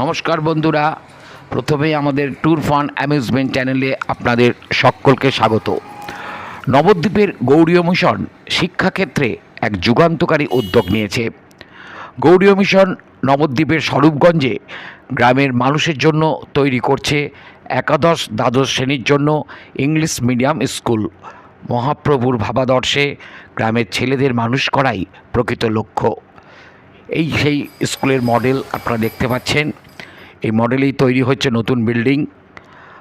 নমস্কার বন্ধুরা। প্রথমেই আমাদের ট্যুর ফান অ্যামিউজমেন্ট চ্যানেলে আপনাদের সকলকে স্বাগত। নবদ্বীপের গৌড়ীয় মিশন শিক্ষাক্ষেত্রে এক যুগান্তকারী উদ্যোগ নিয়েছে। গৌড়ীয় মিশন নবদ্বীপের স্বরূপগঞ্জে গ্রামের মানুষের জন্য তৈরি করছে একাদশ দ্বাদশ শ্রেণির জন্য ইংলিশ মিডিয়াম স্কুল। মহাপ্রভুর ভাবাদর্শে গ্রামের ছেলেদের মানুষ করাই প্রকৃত লক্ষ্য। এই সেই স্কুলের মডেল আপনারা দেখতে পাচ্ছেন। এই মডেলেই তৈরি হচ্ছে নতুন বিল্ডিং।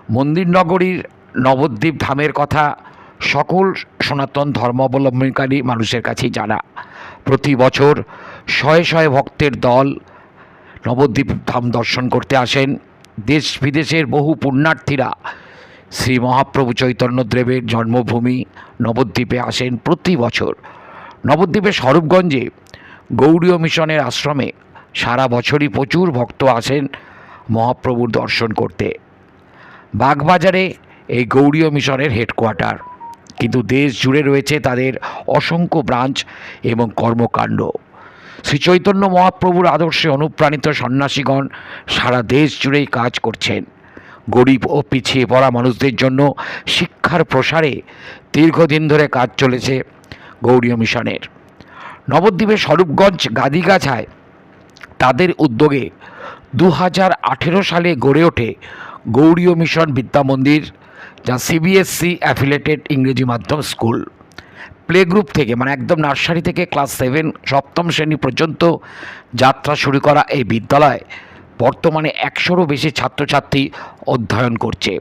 মন্দির নগরীর নবদ্বীপ ধামের কথা সকল সনাতন ধর্মাবলম্বনকারী মানুষের কাছেই জানা। প্রতি বছর শয়ে শয়ে ভক্তের দল নবদ্বীপ ধাম দর্শন করতে আসেন। দেশ বিদেশের বহু পুণ্যার্থীরা শ্রী মহাপ্রভু চৈতন্যদেবের জন্মভূমি নবদ্বীপে আসেন প্রতি বছর। নবদ্বীপের স্বরূপগঞ্জে গৌড়ীয় মিশনের আশ্রমে সারা বছরই প্রচুর ভক্ত আসেন। মহাপ্রভুর দর্শন করতে। বাগবাজারে এই গৌড়ীয় মিশনের হেডকোয়ার্টার। কিন্তু দেশ জুড়ে রয়েছে তাদের অসংখ্য ব্রাঞ্চ এবং কর্মকাণ্ড। শ্রী চৈতন্য মহাপ্রভুর আদর্শে অনুপ্রাণিত সন্ন্যাসীগণ সারা দেশ জুড়েই কাজ করছেন। গরিব ও পিছিয়ে পড়া মানুষদের জন্য শিক্ষার প্রসারে দীর্ঘদিন ধরে কাজ চলেছে গৌরীয় মিশনের। নবদ্বীপের স্বরূপগঞ্জ গাদিগাছায় তাদের উদ্যোগে দু হাজার আঠেরো সালে গড়ে ওঠে গৌরীয় মিশন বিদ্যা মন্দির, যা সিবিএসসি অ্যাফিলেটেড ইংরেজি মাধ্যম স্কুল। প্লে গ্রুপ থেকে মানে একদম নার্সারি থেকে ক্লাস সেভেন, সপ্তম শ্রেণি পর্যন্ত যাত্রা শুরু করা এই বিদ্যালয় বর্তমানে একশোরও বেশি ছাত্রছাত্রী অধ্যয়ন করছে।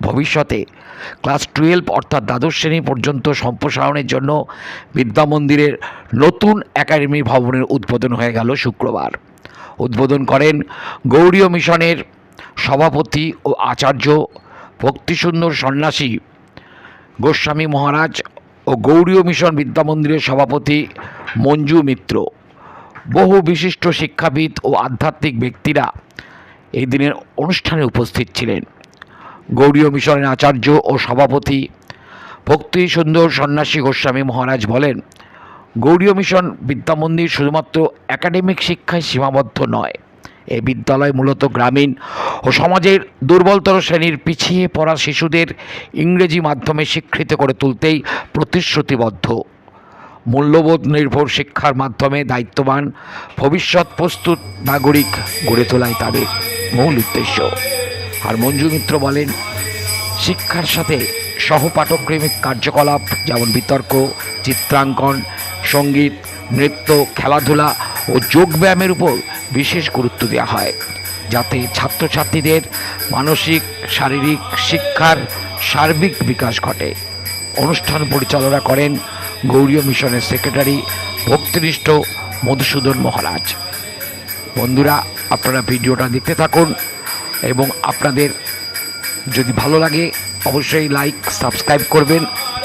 ভবিষ্যতে ক্লাস টুয়েলভ অর্থাৎ দ্বাদশ শ্রেণি পর্যন্ত সম্প্রসারণের জন্য বিদ্যা মন্দিরের নতুন একাডেমি ভবনের উদ্বোধন হয়ে গেল শুক্রবার। উদ্বোধন করেন গৌরীয় মিশনের সভাপতি ও আচার্য ভক্তিসুন্দর সন্ন্যাসী গোস্বামী মহারাজ ও গৌরীয় মিশন বিদ্যামন্দিরের সভাপতি মঞ্জু মিত্র। বহু বিশিষ্ট শিক্ষাবিদ ও আধ্যাত্মিক ব্যক্তিরা এই দিনের অনুষ্ঠানে উপস্থিত ছিলেন। গৌরীয় মিশনের আচার্য ও সভাপতি ভক্তি সুন্দর সন্ন্যাসী গোস্বামী মহারাজ বলেন গৌড়ীয় মিশন বিদ্যা মন্দির শুধুমাত্র একাডেমিক শিক্ষায় সীমাবদ্ধ নয় এই বিদ্যালয় মূলত গ্রামীণ ও সমাজের দুর্বলতর শ্রেণির পিছিয়ে পড়া শিশুদের ইংরেজি মাধ্যমে শিক্ষিত করে তুলতেই প্রতিশ্রুতিবদ্ধ। মূল্যবোধ নির্ভর শিক্ষার মাধ্যমে দায়িত্ববান, ভবিষ্যৎ প্রস্তুত নাগরিক গড়ে তোলাই তাদের মূল উদ্দেশ্য। আর মঞ্জু মিত্র বলেন শিক্ষার সাথে সহপাঠক্রমিক কার্যকলাপ, যেমন বিতর্ক, চিত্রাঙ্কন, সংগীত, নৃত্য, খেলাধুলা ও যোগব্যায়ামের উপর বিশেষ গুরুত্ব দেওয়া হয়, যাতে ছাত্রছাত্রীদের মানসিক, শারীরিক শিক্ষার সার্বিক বিকাশ ঘটে। অনুষ্ঠান পরিচালনা করেন গৌরীয় মিশনের সেক্রেটারি ভক্তিনিষ্ঠ মধুসূদন মহারাজ। বন্ধুরা, আপনারা ভিডিওটা দেখতে থাকুন এবং আপনাদের যদি ভালো লাগে, অবশ্যই লাইক সাবস্ক্রাইব করবেন,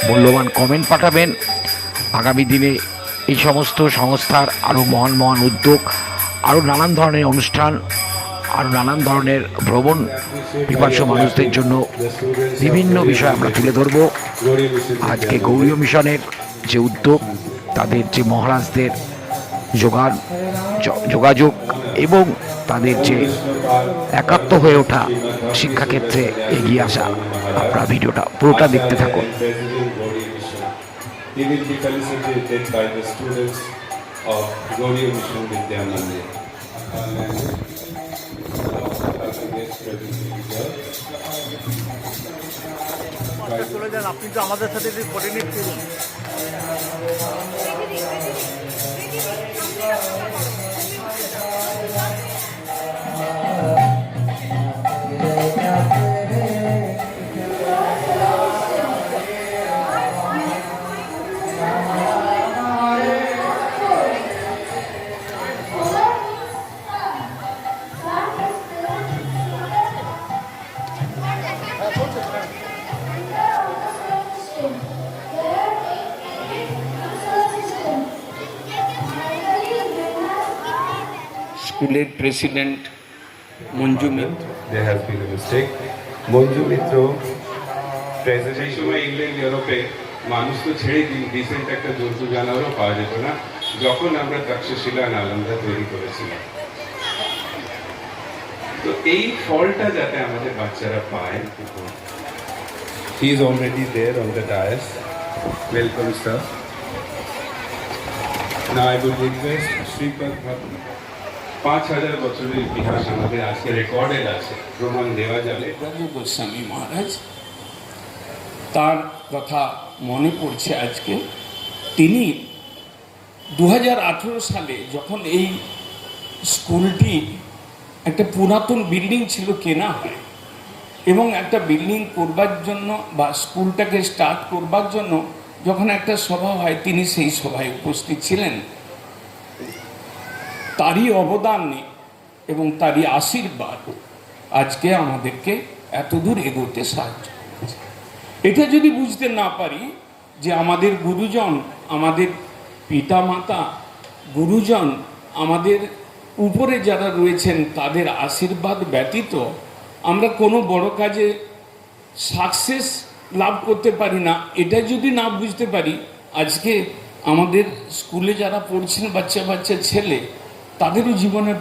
মূল্যবান কমেন্ট পাঠাবেন। আগামী দিনে এই সমস্ত সংস্থার আরও মহান মহান উদ্যোগ, আরও নানান ধরনের অনুষ্ঠান, আরও নানান ধরনের ভ্রমণ পিপাসু মানুষদের জন্য বিভিন্ন বিষয় আমরা তুলে ধরবো। আজকে গৌরীয় মিশনের যে উদ্যোগ, তাদের যে মহারাজদের যোগান, যোগাযোগ এবং তাদের যে একাত্ম হয়ে ওঠা শিক্ষাক্ষেত্রে এগিয়ে আসা আপনারা ভিডিওটা পুরোটা দেখতে থাকুন. চলে যান আপনি তো আমাদের সাথে কোঅর্ডিনেট করুন স্কুলের president Manju Mitra. There has been a mistake. Manju Mitra president সময় ইংল্যান্ড ইউরোপে মানুষ তো ছেড়ে দিন ডিসেন্ট একটা জন্তু জানোয়ারও পাওয়া যেত না। যখন আমরা তক্ষশিলা নালন্দা তৈরি করেছিলাম। তো এই ফলটা যাতে আমাদের বাচ্চারা পায় he is already there on the dais welcome sir না আই উড রিকোয়েস্ট শ্রীপদ ভাবনা পাঁচ হাজার বছরের ইতিহাস আমাদের আজকে রেকর্ডেড আছে, প্রমাণ দেওয়া যাবে। রাজু গোস্বামী মহারাজ, তার কথা মনে পড়ছে আজকে। তিনি দু হাজার আঠেরো সালে যখন এই স্কুলটি একটা পুরাতন বিল্ডিং ছিল কেনা হয়, এবং একটা বিল্ডিং করবার জন্য বা স্কুলটাকে স্টার্ট করবার জন্য যখন একটা সভা হয়, তিনি সেই সভায় উপস্থিত ছিলেন। তারই অবদানে এবং তারই আশীর্বাদ আজকে আমাদেরকে এতদূর এগোতে সাহায্য এটা যদি বুঝতে না পারি যে আমাদের গুরুজন, আমাদের পিতা মাতা গুরুজন, আমাদের উপরে যারা রয়েছেন, তাদের আশীর্বাদ ব্যতীত আমরা কোনো বড় কাজে সাকসেস লাভ করতে পারি না। এটা যদি না বুঝতে পারি, আজকে আমাদের স্কুলে যারা পড়ছেন বাচ্চা বাচ্চা ছেলে তাদেরও জীবনের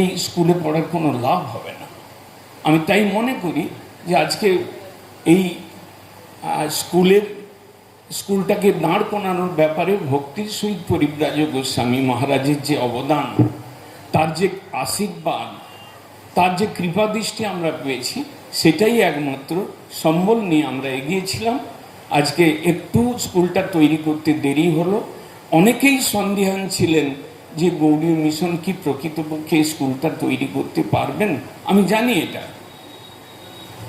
এই স্কুলে পড়ার কোনো লাভ হবে না। আমি তাই মনে করি যে আজকে এই স্কুলের, স্কুলটাকে দাঁড় করানোর ব্যাপারে ভক্তির সহিত পরিব্রাজ গোস্বামী মহারাজের যে অবদান, তার যে আশীর্বাদ, তার যে কৃপা দৃষ্টি আমরা পেয়েছি, সেটাই একমাত্র সম্বল নিয়ে আমরা এগিয়েছিলাম। আজকে একটু স্কুলটা তৈরি করতে দেরি হলো। অনেকেই সন্দেহান ছিলেন যে গৌরী মিশন কি প্রকৃতপক্ষে স্কুলটা তৈরি করতে পারবেন? আমি জানি এটা।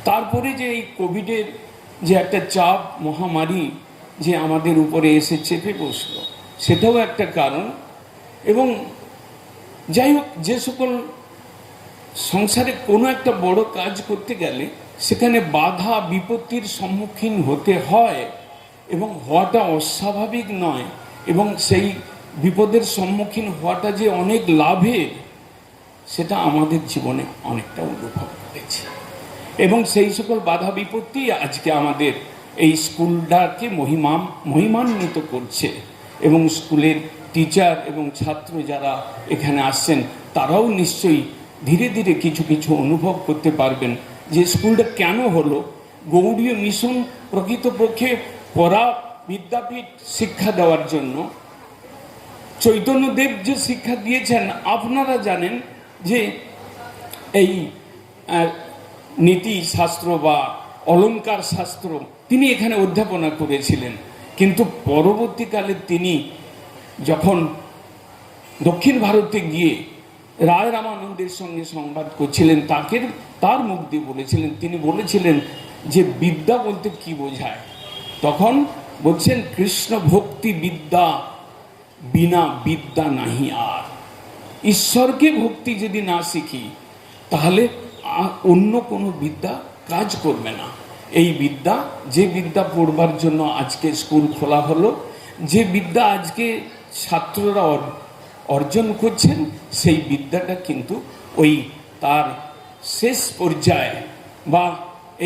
তারপরে যে এই কোভিডের যে একটা চাপ, মহামারী যে আমাদের উপরে এসে চেপে বসল, সেটাও একটা কারণ। এবং যাই হোক, যে সকল সংসারে কোনো একটা বড় কাজ করতে গেলে সেখানে বাধা, বিপত্তির সম্মুখীন হতে হয় এবং হওয়াটা অস্বাভাবিক নয়। এবং সেই বিপদের সম্মুখীন হওয়াটা যে অনেক লাভের সেটা আমাদের জীবনে অনেকটা অনুভব করেছে এবং সেই সকল বাধা বিপত্তি আজকে আমাদের এই স্কুলটাকে মহিমা, মহিমান্বিত করছে। এবং স্কুলের টিচার এবং ছাত্র যারা এখানে আসছেন, তারাও নিশ্চয়ই ধীরে ধীরে কিছু কিছু অনুভব করতে পারবেন যে স্কুলটা কেন হলো। গৌড়ীয় মিশন প্রকৃতপক্ষে পড়া বিদ্যাপীঠ শিক্ষা দেওয়ার জন্য চৈতন্যদেব যে শিক্ষা দিয়েছেন, আপনারা জানেন যে এই নীতি শাস্ত্র বা অলঙ্কার শাস্ত্র তিনি এখানে অধ্যাপনা করেছিলেন। কিন্তু পরবর্তীকালে তিনি যখন দক্ষিণ ভারতে গিয়ে রায় রামানন্দের সঙ্গে সংবাদ করছিলেন, তাকে তার মুখ দিয়ে বলেছিলেন, তিনি বলেছিলেন যে বিদ্যা বলতে কি বোঝায়? তখন বলছেন, কৃষ্ণ ভক্তি বিদ্যা বিনা বিদ্যা নাহি আর। ঈশ্বরকে ভক্তি যদি না শিখি, তাহলে অন্য কোনো বিদ্যা কাজ করবে না। এই বিদ্যা, যে বিদ্যা পড়বার জন্য আজকে স্কুল খোলা হলো, যে বিদ্যা আজকে ছাত্ররা অর্জন করছেন, সেই বিদ্যাটা কিন্তু ওই তার শেষ পর্যায়ে বা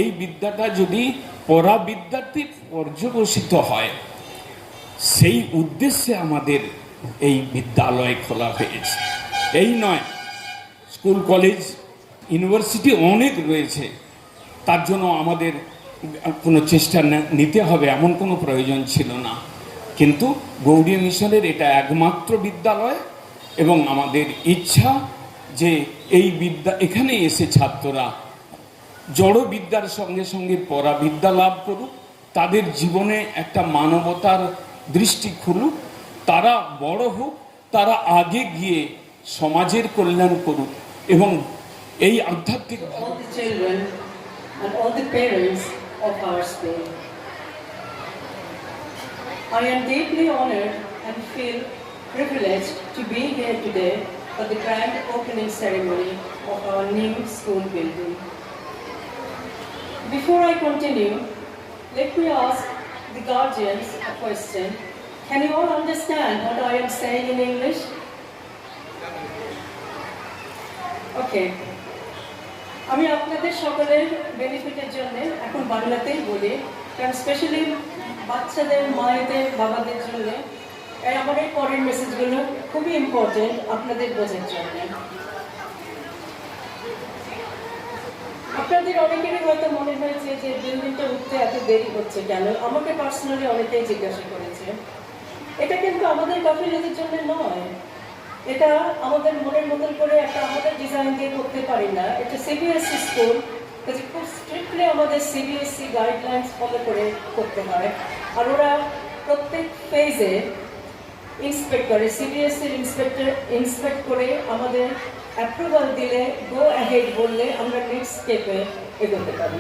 এই বিদ্যাটা যদি পড়া বিদ্যাতে পর্যবসিত হয় সেই উদ্দেশ্যে আমাদের এই বিদ্যালয় খোলা হয়েছে। এই নয়, স্কুল, কলেজ, ইউনিভার্সিটি অনেক রয়েছে। তার জন্য আমাদের কোনো চেষ্টা নিতে হবে এমন কোনো প্রয়োজন ছিল না। কিন্তু গৌরী মিশনের এটা একমাত্র বিদ্যালয় এবং আমাদের ইচ্ছা যে এই বিদ্যা, এখানে এসে ছাত্ররা জড় বিদ্যার সঙ্গে সঙ্গে পড়া বিদ্যা লাভ করুক। তাদের জীবনে একটা মানবতার দৃষ্টি খুলুক তারা বড় হোক তারা আগে গিয়ে সমাজের কল্যাণ করুক এবং এই আধ্যাত্মিক. I am deeply honored and feel privileged to be here today for the grand opening ceremony of our new school building. Before I continue, let me ask the guardians a question. Can you all understand what I am saying in English? Okay. আমি আপনাদের সকলের বেনিফিটের জন্য এখন বাংলাতেই বলি, কারণ specially বাচ্চাদের, মায়েদের, বাবাদের জন্য আমার এই পরের মেসেজগুলো খুবই ইম্পর্টেন্ট আপনাদের বোঝার জন্য আপনাদের অনেকেরই হয়তো মনে হয়েছে যে বিল্ডিংটা উঠতে এত দেরি হচ্ছে কেন? আমাকে পার্সোনালি অনেকেই জিজ্ঞাসা করেছে। এটা কিন্তু আমাদের গাফিলতির জন্য নয়। এটা আমাদের মনের মতন করে একটা আমাদের ডিজাইন দিয়ে করতে পারি না। এটা সিবিএসসি স্কুল কাজে খুব স্ট্রিক্টলি আমাদের সিবিএসসি গাইডলাইন্স ফলো করে করতে হয়। আর ওরা প্রত্যেক ফেজে ইন্সপেক্ট করে সিবিএসসির ইন্সপেক্টর ইন্সপেক্ট করে আমাদের অ্যাপ্রুভাল দিলে গো অ্যাহেড বললে আমরা নেক্সট স্টেপে এগোতে পারি